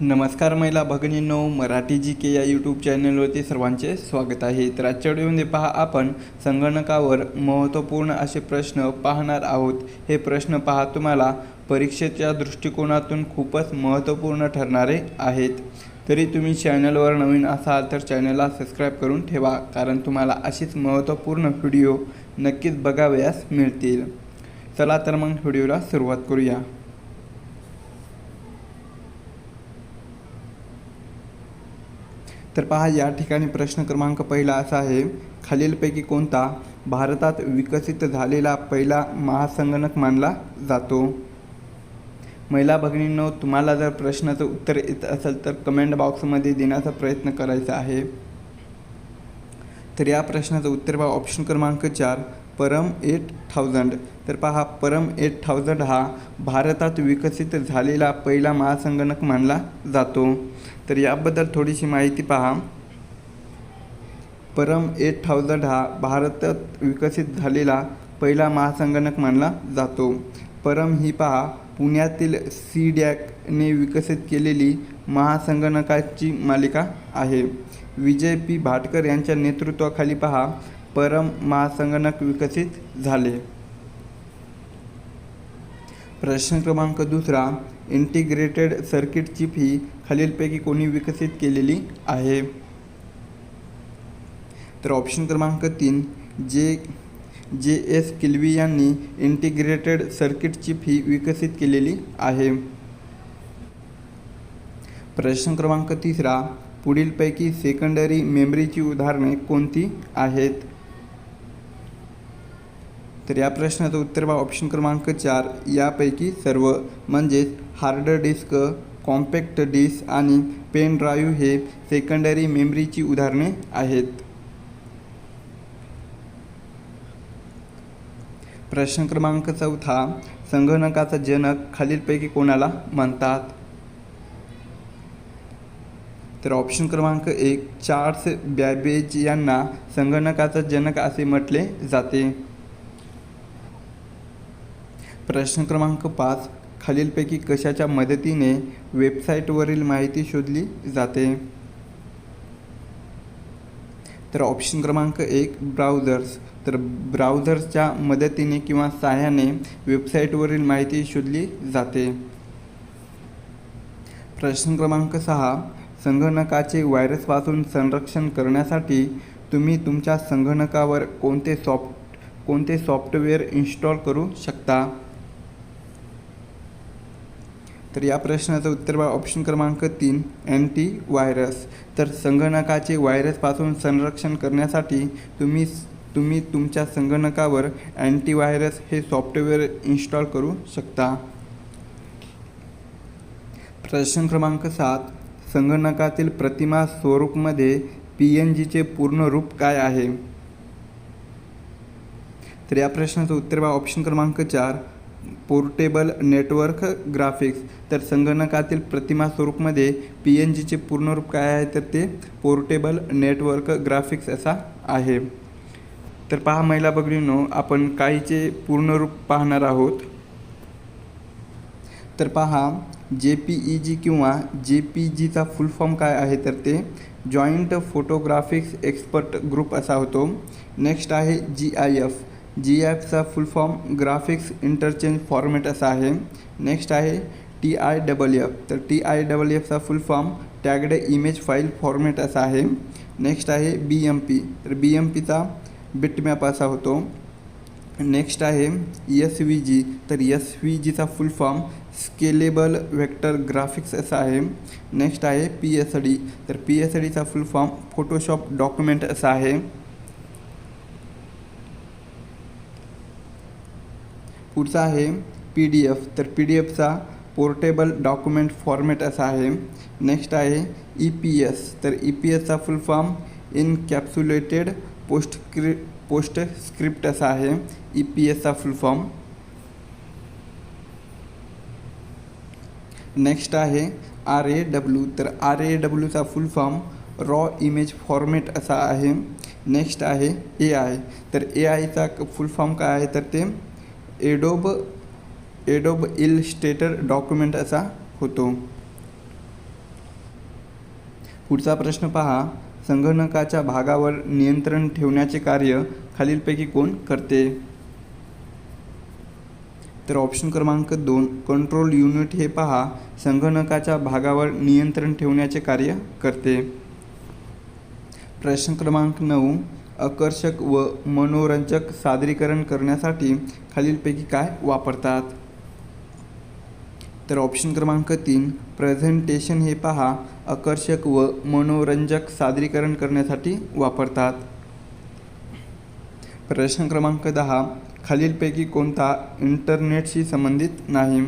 नमस्कार महिला भगिनींनो मराठी जी के या यूट्यूब चॅनलवरती सर्वांचे स्वागत आहे. तर आजच्या व्हिडिओमध्ये पहा आपण संगणकावर महत्त्वपूर्ण असे प्रश्न पाहणार आहोत. हे प्रश्न पहा तुम्हाला परीक्षेच्या दृष्टिकोनातून खूपच महत्त्वपूर्ण ठरणारे आहेत. तरी तुम्ही चॅनलवर नवीन असाल तर चॅनलला सबस्क्राईब करून ठेवा कारण तुम्हाला अशीच महत्त्वपूर्ण व्हिडिओ नक्कीच बघावयास मिळतील. चला तर मग व्हिडिओला सुरुवात करूया. तर पहा या ठिकाणी प्रश्न क्रमांक पहिला असा आहे. खालीलपैकी कोणता भारतात विकसित झालेला पहिला महासंगणक मानला जातो? महिला भगिनींनो तुम्हाला जर प्रश्नाचं उत्तर येत असेल तर कमेंट बॉक्समध्ये देण्याचा प्रयत्न करायचा आहे. तर या प्रश्नाचं उत्तर पहा ऑप्शन क्रमांक चार. परम एट थाउजंड. तर पहा परम एट थाउजंड हा भारतात विकसित झालेला पहिला महासंगणक मानला जातो. तर याबद्दल थोडीशी माहिती पहा. परम एट थाउजंड हा भारतात विकसित झालेला पहिला महासंगणक मानला जातो. परम ही पहा पुण्यातील सी डॅकने विकसित केलेली महासंगणकाची मालिका आहे. विजय पी भाटकर यांच्या नेतृत्वाखाली पहा परम महासंगणक विकसित झाले. प्रश्न क्रमांक दुसरा इंटिग्रेटेड सर्किट चिप ही खालीलपैकी कोणी विकसित केलेली आहे? तर ऑप्शन क्रमांक तीन जे जे एस किल्वी यांनी इंटिग्रेटेड सर्किट चिप ही विकसित केलेली आहे. प्रश्न क्रमांक तिसरा पुढीलपैकी सेकंडरी मेमरीची उदाहरणे कोणती आहेत? तर या प्रश्नाचं उत्तर बा ऑप्शन क्रमांक चार. यापैकी सर्व म्हणजेच हार्ड डिस्क कॉम्पॅक्ट डिस्क आणि पेन ड्राईव्ह हे सेकंडरी मेमरीची उदाहरणे आहेत. प्रश्न क्रमांक चौथा. संगणकाचा जनक खालीलपैकी कोणाला म्हणतात? तर ऑप्शन क्रमांक एक. चार्ल्स बॅबेज यांना संगणकाचा जनक असे म्हटले जाते. प्रश्न क्रमांक पाच खालीलपैकी कशाच्या मदतीने वेबसाईटवरील माहिती शोधली जाते? तर ऑप्शन क्रमांक एक ब्राउझर्स. तर ब्राउझर्सच्या मदतीने किंवा सहाय्याने वेबसाईटवरील माहिती शोधली जाते. प्रश्न क्रमांक सहा संगणकाचे व्हायरसपासून संरक्षण करण्यासाठी तुम्ही तुमच्या संगणकावर कोणते सॉफ्ट कोणते सॉफ्टवेअर इन्स्टॉल करू शकता? तर या प्रश्नाचं उत्तर बा ऑप्शन क्रमांक तीन अँटी व्हायरस तर संगणकाचे व्हायरसपासून संरक्षण करण्यासाठी तुम्ही तुम्ही तुमच्या संगणकावर अँटीव्हायरस हे सॉफ्टवेअर इन्स्टॉल करू शकता. प्रश्न क्रमांक सात संगणकातील प्रतिमा स्वरूपमध्ये पी एन जीचे पूर्ण रूप काय आहे? तर या प्रश्नाचं उत्तर बा ऑप्शन क्रमांक चार पोर्टेबल नेटवर्क ग्राफिक्स. तर संगणकातील प्रतिमा स्वरूपमध्ये पी एन जीचे पूर्ण रूप काय आहे? तर ते पोर्टेबल नेटवर्क ग्राफिक्स असा आहे. तर पहा महिला भगिनींनो आपण काहीचे पूर्ण रूप पाहणार आहोत. तर पहा जे पी ई जी किंवा जे पी जीचा फुल फॉर्म काय आहे? तर ते जॉईंट फोटोग्राफिक्स एक्सपर्ट ग्रुप असा होतो. नेक्स्ट आहे G I F. G एफचा full form graphics interchange format असा आहे. नेक्स्ट आहे टी आय डबल एफ तर T I double एफचा full form tagged image file format असा आहे. नेक्स्ट आहे बी एम पी तर बी एम पीचा बिटमॅप असा होतो. नेक्स्ट आहे एस व्ही जी तर एस व्ही जीचा full form scalable vector graphics असा आहे. नेक्स्ट आहे पी एस डी तर पी एस डीचा फुल फॉर्म फोटोशॉप डॉक्युमेंट असा आहे. पुढचा आहे पी डी एफ. तर पी डी एफचा पोर्टेबल डॉक्युमेंट फॉर्मॅट असा आहे. नेक्स्ट आहे ई पी एस. तर ई पी एसचा फुल फॉर्म इनकॅप्सुलेटेड पोस्ट क्रि पोस्ट स्क्रिप्ट असा आहे. ई पी एसचा फुल फॉर्म. नेक्स्ट आहे आर ए डब्ल्यू. तर आर ए डब्ल्यूचा full form raw image format असा आहे. नेक्स्ट आहे ए आय. तर ए आयचा फुल फॉर्म काय आहे? तर ते एडोब एडोब इलस्टेटर डॉक्युमेंट असा होतो. पुढचा प्रश्न पहा संगणकाच्या भागावर नियंत्रण ठेवण्याचे कार्य खालीलपैकी कोण करते? तर ऑप्शन क्रमांक दोन कंट्रोल युनिट हे पहा संगणकाच्या भागावर नियंत्रण ठेवण्याचे कार्य करते. प्रश्न क्रमांक नऊ आकर्षक व मनोरंजक सादरीकरण करण्यासाठी खालीलपैकी काय वापरतात? तर ऑप्शन क्रमांक तीन प्रेझेंटेशन हे पहा आकर्षक व मनोरंजक सादरीकरण करण्यासाठी वापरतात. प्रश्न क्रमांक दहा खालीलपैकी कोणता इंटरनेटशी संबंधित नाही?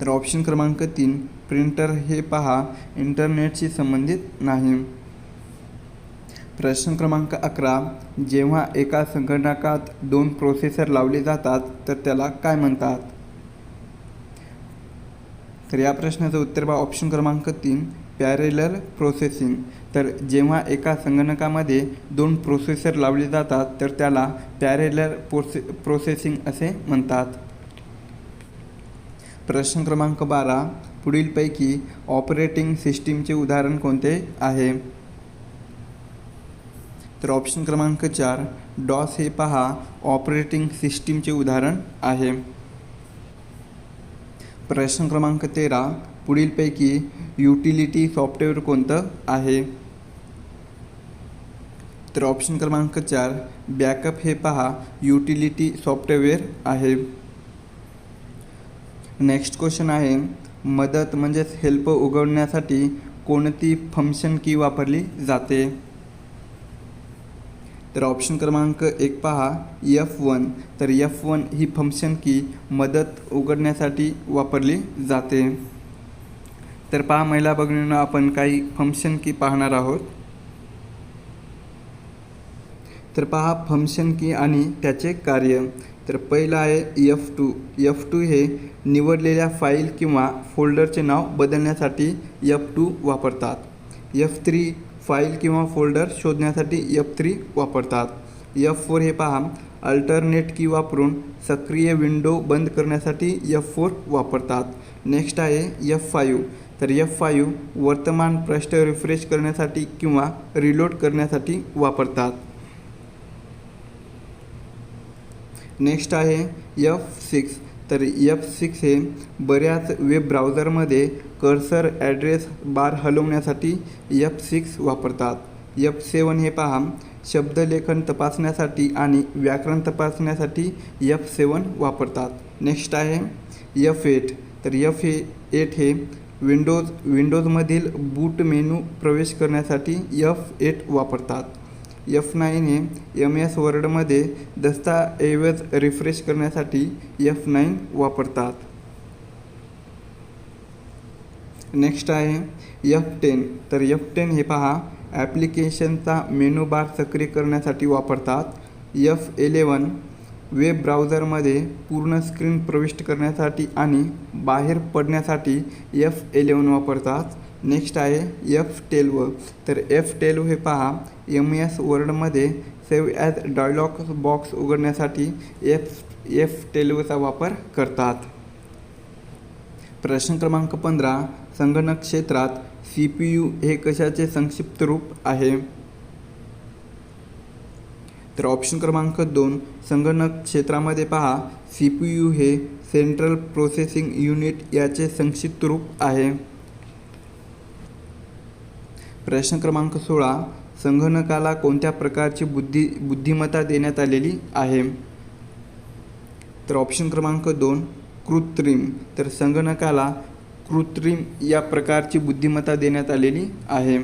तर ऑप्शन क्रमांक तीन प्रिंटर हे पहा इंटरनेटशी संबंधित नाही. प्रश्न क्रमांक अकरा जेव्हा एका संगणकात दोन प्रोसेसर लावले जातात तर त्याला काय म्हणतात? तर या प्रश्नाचं उत्तर बा ऑप्शन क्रमांक तीन पॅरेलर प्रोसेसिंग तर जेव्हा एका संगणकामध्ये दोन प्रोसेसर लावले जातात तर त्याला पॅरेलर प्रोसे प्रोसेसिंग असे म्हणतात. प्रश्न क्रमांक बारा पुढीलपैकी ऑपरेटिंग सिस्टीमचे उदाहरण कोणते आहे? तर ऑप्शन क्रमांक चार डॉस हे पहा ऑपरेटिंग सिस्टीमचे उदाहरण आहे. प्रश्न क्रमांक तेरा पुढीलपैकी युटिलिटी सॉफ्टवेअर कोणतं आहे? तर ऑप्शन क्रमांक चार बॅकअप हे पहा युटिलिटी सॉफ्टवेअर आहे. नेक्स्ट क्वेश्चन आहे मदत म्हणजेच हेल्प उघडण्यासाठी कोणती फंक्शन की वापरली जाते? तर ऑप्शन क्रमांक एक पहा एफ वन तर एफ वन ही फंक्शन की मदत उघडण्यासाठी वापरली जाते. तर पहा महिला बघण्यानं आपण काही फंक्शन की पाहणार आहोत. तर पहा फंक्शन की आणि त्याचे कार्य. तर पहिलं आहे एफ टू एफ टू हे निवडलेल्या फाईल किंवा फोल्डरचे नाव बदलण्यासाठी एफ टू वापरतात. एफ थ्री फाईल किंवा फोल्डर शोधण्यासाठी एफ थ्री वापरतात. एफ फोर हे पहा अल्टरनेट की वापरून सक्रिय विंडो बंद करण्यासाठी एफ फोर वापरतात. नेक्स्ट आहे एफ फायू तर एफ फायू वर्तमान पृष्ठ रिफ्रेश करण्यासाठी किंवा रिलोड करण्यासाठी वापरतात. नेक्स्ट आहे एफ सिक्स तर एफ सिक्स हे बऱ्याच वेब ब्राउझरमध्ये कर्सर ॲड्रेस बार हलवण्यासाठी एफ सिक्स वापरतात. एफ सेवन हे पहा शब्दलेखन तपासण्यासाठी आणि व्याकरण तपासण्यासाठी एफ सेवन वापरतात. नेक्स्ट आहे एफ एट तर एफ हे एट हे विंडोज विंडोजमधील बूट मेनू प्रवेश करण्यासाठी एफ एट वापरतात. एफ नाईन हे एम एस वर्डमध्ये दस्ताऐवज रिफ्रेश करण्यासाठी एफ नाईन वापरतात. नेक्स्ट आहे एफ टेन तर एफ टेन हे पहा ॲप्लिकेशनचा मेनू बार सक्रिय करण्यासाठी वापरतात. एफ इलेवन वेब ब्राउझरमध्ये पूर्ण स्क्रीन प्रविष्ट करण्यासाठी आणि बाहेर पडण्यासाठी एफ इलेवन वापरतात. नेक्स्ट आहे एफ टेल्व तर एफ टेल्व हे पहा एम एस वर्डमध्ये सेव्ह ॲज डायलॉग बॉक्स उघडण्यासाठी एफ एफ टेल्वचा वापर करतात. प्रश्न क्रमांक पंधरा संगणक क्षेत्रात सी पी यू हे कशाचे संक्षिप्त रूप आहे? तर ऑप्शन क्रमांक दोन संगणक क्षेत्रामध्ये पहा सी पी यू हे सेंट्रल प्रोसेसिंग युनिट याचे संक्षिप्त रूप आहे. प्रश्न क्रमांक सोळा संगणकाला कोणत्या प्रकारची बुद्धी बुद्धिमत्ता देण्यात आलेली आहे? तर ऑप्शन क्रमांक दोन कृत्रिम. तर संगणकाला कृत्रिम या प्रकारची बुद्धिमत्ता देण्यात आलेली आहे.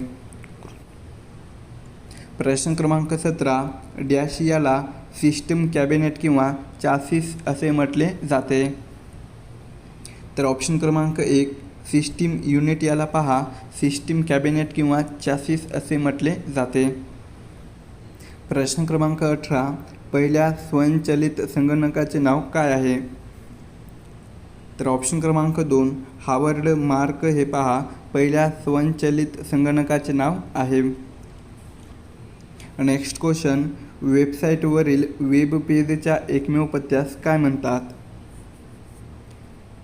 प्रश्न क्रमांक सतरा डॅशियाला सिस्टम कॅबिनेट किंवा चासिस असे म्हटले जाते. तर ऑप्शन क्रमांक एक सिस्टीम युनिट याला पहा. सिस्टीम कॅबिनेट किंवा चॅसिस असे म्हटले जाते. प्रश्न क्रमांक अठरा. पहिल्या स्वयंचलित संगणकाचे नाव काय आहे? तर ऑप्शन क्रमांक दोन हावर्ड मार्क हे पहा. पहिल्या स्वयंचलित संगणकाचे नाव आहे. नेक्स्ट क्वेश्चन वेबसाईटवरील वेब पेजच्या एकमेव पत्त्यास काय म्हणतात?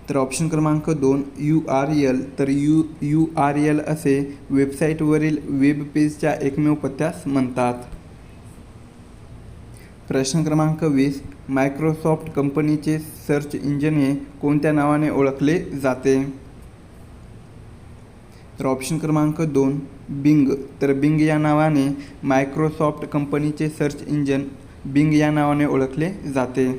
तर ऑप्शन क्रमांक दोन यू आर एल तर यू यू आर एल असे वेबसाईटवरील वेब पेजच्या एकमेव पत्त्यास म्हणतात. प्रश्न क्रमांक वीस. मायक्रोसॉफ्ट कंपनीचे सर्च इंजिन हे कोणत्या नावाने ओळखले जाते? तर ऑप्शन क्रमांक दोन बिंग तर बिंग या नावाने मायक्रोसॉफ्ट कंपनीचे सर्च इंजिन बिंग या नावाने ओळखले जाते.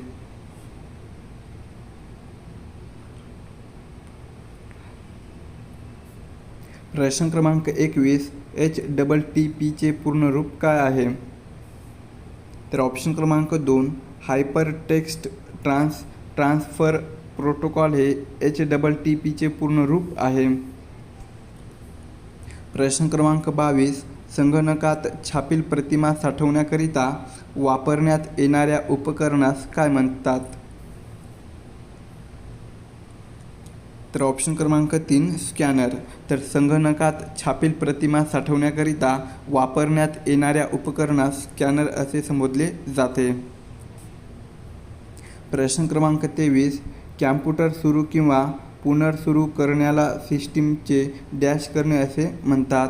रॅशन क्रमांक एकवीस एच डबल टी पीचे पूर्ण रूप काय आहे? तर ऑप्शन क्रमांक दोन hyper text trans transfer protocol हे एच डबल टी पीचे पूर्ण रूप आहे. प्रश्न क्रमांक बावीस संगणकात छापील प्रतिमा साठवण्याकरिता वापरण्यात येणाऱ्या उपकरणास काय म्हणतात? तर ऑप्शन क्रमांक तीन स्कॅनर. तर संगणकात छापील प्रतिमा साठवण्याकरिता वापरण्यात येणाऱ्या उपकरणास स्कॅनर असे संबोधले जाते. प्रश्न क्रमांक तेवीस कॅम्प्युटर सुरू किंवा पुनर्सुरू करण्याला सिस्टीमचे डॅश करणे असे म्हणतात.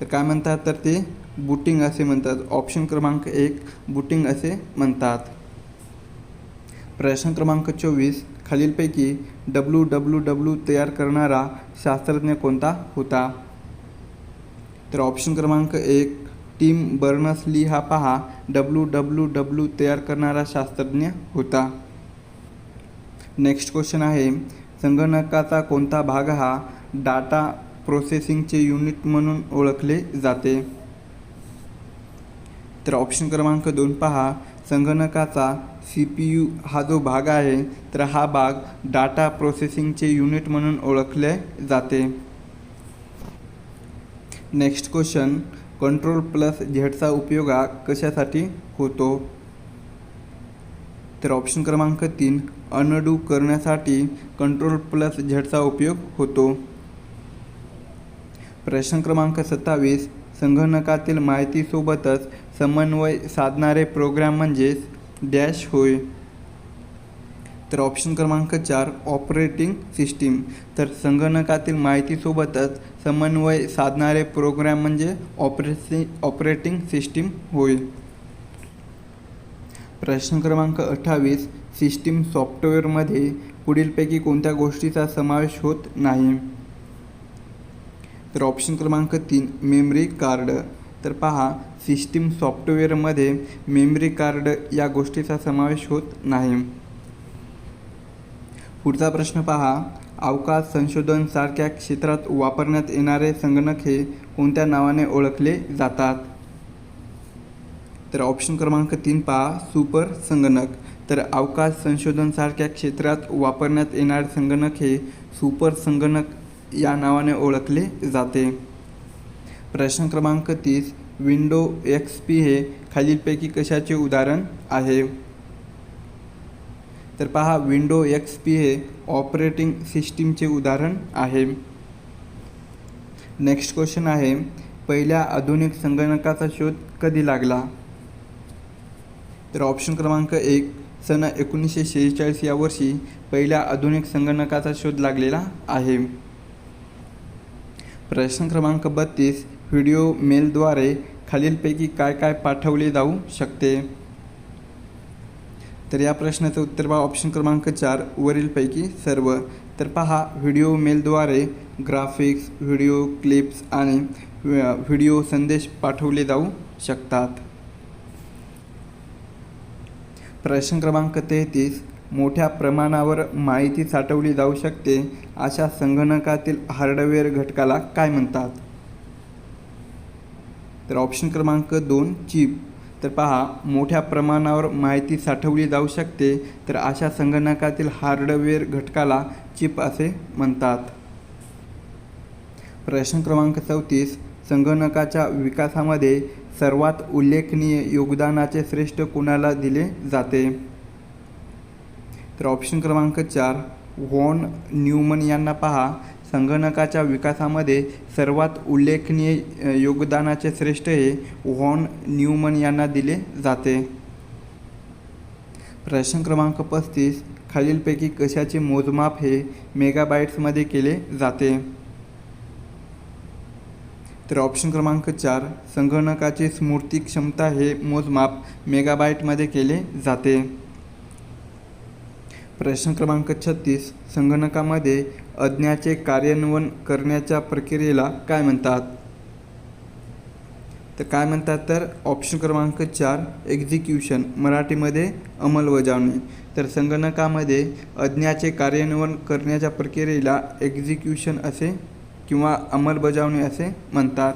तर काय म्हणतात? तर ते बुटिंग असे म्हणतात. ऑप्शन क्रमांक एक बुटिंग असे म्हणतात. प्रश्न क्रमांक चोवीस खालीलपैकी डब्ल्यू डब्ल्यू डब्ल्यू तयार करणारा शास्त्रज्ञ कोणता होता? तर ऑप्शन क्रमांक एक टीम बर्नस ली हा पहा डब्ल्यू डब्ल्यू डब्ल्यू तयार करणारा शास्त्रज्ञ होता. नेक्स्ट क्वेश्चन आहे संगणकाचा कोणता भाग हा डाटा प्रोसेसिंगचे युनिट म्हणून ओळखले जाते? तर ऑप्शन क्रमांक दोन पहा संगणकाचा सी पी यू हा जो भाग आहे तर हा भाग डाटा प्रोसेसिंगचे युनिट म्हणून ओळखले जाते. नेक्स्ट क्वेश्चन कंट्रोल प्लस झेडचा उपयोग हा कशासाठी होतो? तर ऑप्शन क्रमांक तीन अनडू करण्यासाठी कंट्रोल प्लस झेडचा उपयोग होतो. प्रश्न क्रमांक सत्तावीस संगणकातील माहितीसोबतच समन्वय साधणारे प्रोग्राम म्हणजेच डॅश होय. तर ऑप्शन क्रमांक चार ऑपरेटिंग सिस्टीम तर संगणकातील माहितीसोबतच समन्वय साधणारे प्रोग्राम म्हणजे ऑपरेसि ऑपरेटिंग सिस्टीम होय. प्रश्न क्रमांक अठ्ठावीस सिस्टीम सॉफ्टवेअरमध्ये पुढीलपैकी कोणत्या गोष्टीचा समावेश होत नाही? तर ऑप्शन क्रमांक तीन मेमरी कार्ड तर पहा सिस्टीम सॉफ्टवेअरमध्ये मेमरी कार्ड या गोष्टीचा समावेश होत नाही. पुढचा प्रश्न पहा अवकाश संशोधनसारख्या क्षेत्रात वापरण्यात येणारे संगणक हे कोणत्या नावाने ओळखले जातात? तर ऑप्शन क्रमांक तीन पहा सुपर संगणक. तर अवकाश संशोधनसारख्या क्षेत्रात वापरण्यात येणारे संगणक हे सुपर संगणक या नावाने ओळखले जाते. प्रश्न क्रमांक तीस विंडो एक्स पी हे खालीलपैकी कशाचे उदाहरण आहे? तर पहा विंडो एक्स पी हे ऑपरेटिंग सिस्टीमचे उदाहरण आहे. नेक्स्ट क्वेश्चन आहे पहिल्या आधुनिक संगणकाचा शोध कधी लागला? तर ऑप्शन क्रमांक एक सन एकोणीसशे शेहेचाळीस या वर्षी पहिल्या आधुनिक संगणकाचा शोध लागलेला आहे. प्रश्न क्रमांक बत्तीस व्हिडिओ मेलद्वारे खालीलपैकी काय काय पाठवले जाऊ शकते? तर या प्रश्नाचं उत्तर पहा. ऑप्शन क्रमांक चार वरीलपैकी सर्व. तर पहा व्हिडिओ मेलद्वारे ग्राफिक्स व्हिडिओ क्लिप्स आणि व्हिडिओ संदेश पाठवले जाऊ शकतात. प्रश्न क्रमांक तेहतीस मोठ्या प्रमाणावर माहिती साठवली जाऊ शकते अशा संगणकातील हार्डवेअर घटकाला काय म्हणतात? तर ऑप्शन क्रमांक दोन चिप तर पहा मोठ्या प्रमाणावर माहिती साठवली जाऊ शकते. तर अशा संगणकातील हार्डवेअर घटकाला चिप असे म्हणतात. प्रश्न क्रमांक चौतीस संगणकाच्या विकासामध्ये सर्वात उल्लेखनीय योगदानाचे श्रेष्ठ कोणाला दिले जाते? तर ऑप्शन क्रमांक चार व्हॉन न्यूमन यांना पहा. संगणकाच्या विकासामध्ये सर्वात उल्लेखनीय योगदानाचे श्रेष्ठ हे व्हॉन न्यूमन यांना दिले जाते. प्रश्न क्रमांक पस्तीस खालीलपैकी कशाचे मोजमाप हे मेगाबाईट्समध्ये केले जाते? तर ऑप्शन क्रमांक चार संगणकाची स्मृती क्षमता हे मोजमाप मेगाबाईटमध्ये केले जाते. प्रश्न क्रमांक छत्तीस संगणकामध्ये अज्ञाचे कार्यान्वयन करण्याच्या प्रक्रियेला काय म्हणतात? तर काय म्हणतात तर ऑप्शन क्रमांक चार एक्झिक्युशन मराठीमध्ये अंमलबजावणी. तर संगणकामध्ये अज्ञाचे कार्यान्वयन करण्याच्या प्रक्रियेला एक्झिक्युशन असे किंवा अंमलबजावणी असे म्हणतात.